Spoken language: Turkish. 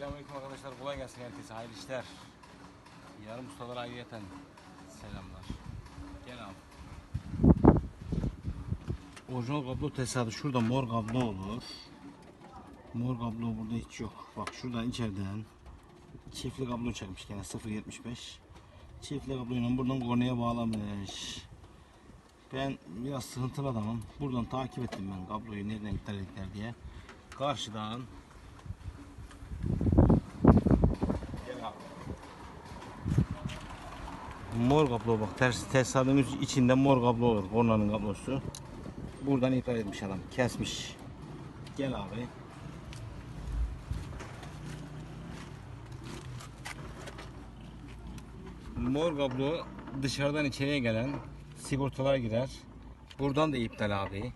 Selamünaleyküm arkadaşlar. Kolay gelsin herkese. Hayırlı işler. Yarım ustalara ayrıyeten selamlar. Gel abi. Orijinal kablo tesadüf. Şurada mor kablo olur. Mor kablo burada hiç yok. Bak şuradan içeriden çiftli kablo çekmiş gene 0.75. Çiftli kabloyla buradan kornaya bağlamış. Ben biraz sıkıntılı adamım. Buradan takip ettim ben kabloyu nereden iptal diye. Karşıdan Gel abi. Mor kablo bak ters tesadüfün içinde mor kablo olur kornanın kablosu. Buradan iptal etmiş adam kesmiş. Gel abi. Mor kablo dışarıdan içeriye gelen sigortalar girer. Buradan da iptal abi.